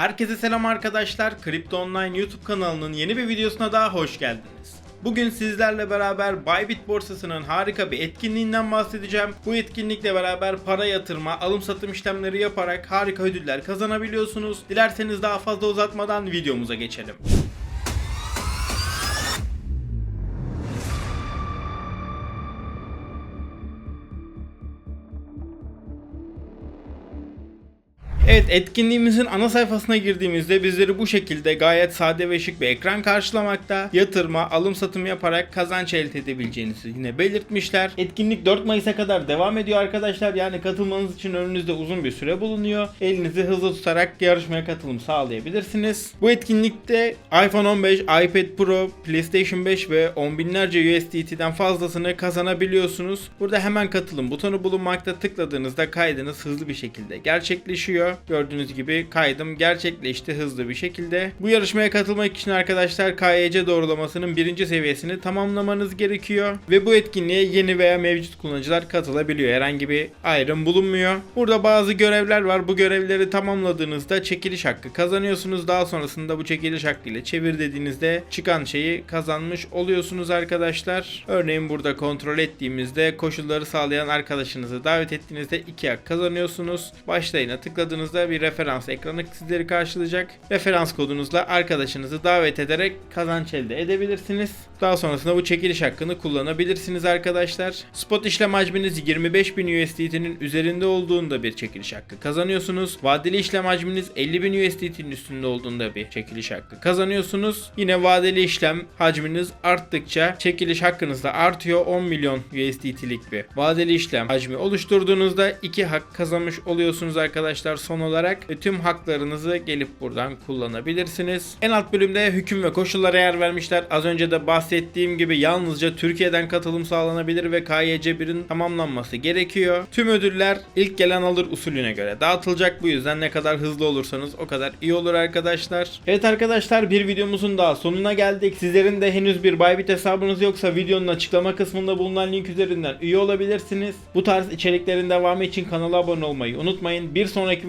Herkese selam arkadaşlar. Kripto Online YouTube kanalının yeni bir videosuna daha hoş geldiniz. Bugün sizlerle beraber Bybit borsasının harika bir etkinliğinden bahsedeceğim. Bu etkinlikle beraber para yatırma, alım satım işlemleri yaparak harika ödüller kazanabiliyorsunuz. Dilerseniz daha fazla uzatmadan videomuza geçelim. Evet etkinliğimizin ana sayfasına girdiğimizde bizleri bu şekilde gayet sade ve şık bir ekran karşılamakta. Yatırma, alım satım yaparak kazanç elde edebileceğinizi yine belirtmişler. Etkinlik 4 Mayıs'a kadar devam ediyor arkadaşlar. Yani katılmanız için önünüzde uzun bir süre bulunuyor. Elinizi hızlı tutarak yarışmaya katılım sağlayabilirsiniz. Bu etkinlikte iPhone 15, iPad Pro, PlayStation 5 ve on binlerce USDT'den fazlasını kazanabiliyorsunuz. Burada hemen katılım butonu bulunmakta. Tıkladığınızda kaydınız hızlı bir şekilde gerçekleşiyor. Gördüğünüz gibi kaydım gerçekleşti hızlı bir şekilde. Bu yarışmaya katılmak için arkadaşlar KYC doğrulamasının birinci seviyesini tamamlamanız gerekiyor. Ve bu etkinliğe yeni veya mevcut kullanıcılar katılabiliyor. Herhangi bir ayrım bulunmuyor. Burada bazı görevler var. Bu görevleri tamamladığınızda çekiliş hakkı kazanıyorsunuz. Daha sonrasında bu çekiliş hakkı ile çevir dediğinizde çıkan şeyi kazanmış oluyorsunuz arkadaşlar. Örneğin burada kontrol ettiğimizde koşulları sağlayan arkadaşınızı davet ettiğinizde 2 hak kazanıyorsunuz. Başlayına tıkladığınızda bir referans ekranı sizleri karşılayacak. Referans kodunuzla arkadaşınızı davet ederek kazanç elde edebilirsiniz. Daha sonrasında bu çekiliş hakkını kullanabilirsiniz arkadaşlar. Spot işlem hacminiz 25.000 USDT'nin üzerinde olduğunda bir çekiliş hakkı kazanıyorsunuz. Vadeli işlem hacminiz 50.000 USDT'nin üstünde olduğunda bir çekiliş hakkı kazanıyorsunuz. Yine vadeli işlem hacminiz arttıkça çekiliş hakkınız da artıyor. 10 milyon USDT'lik bir vadeli işlem hacmi oluşturduğunuzda 2 hak kazanmış oluyorsunuz arkadaşlar son olarak. Ve tüm haklarınızı gelip buradan kullanabilirsiniz. En alt bölümde hüküm ve koşullara yer vermişler. Az önce de bahsettiğim gibi yalnızca Türkiye'den katılım sağlanabilir ve KYC 1'in tamamlanması gerekiyor. Tüm ödüller ilk gelen alır usulüne göre dağıtılacak. Bu yüzden ne kadar hızlı olursanız o kadar iyi olur arkadaşlar. Evet arkadaşlar bir videomuzun daha sonuna geldik. Sizlerin de henüz bir Bybit hesabınız yoksa videonun açıklama kısmında bulunan link üzerinden üye olabilirsiniz. Bu tarz içeriklerin devamı için kanala abone olmayı unutmayın. Bir sonraki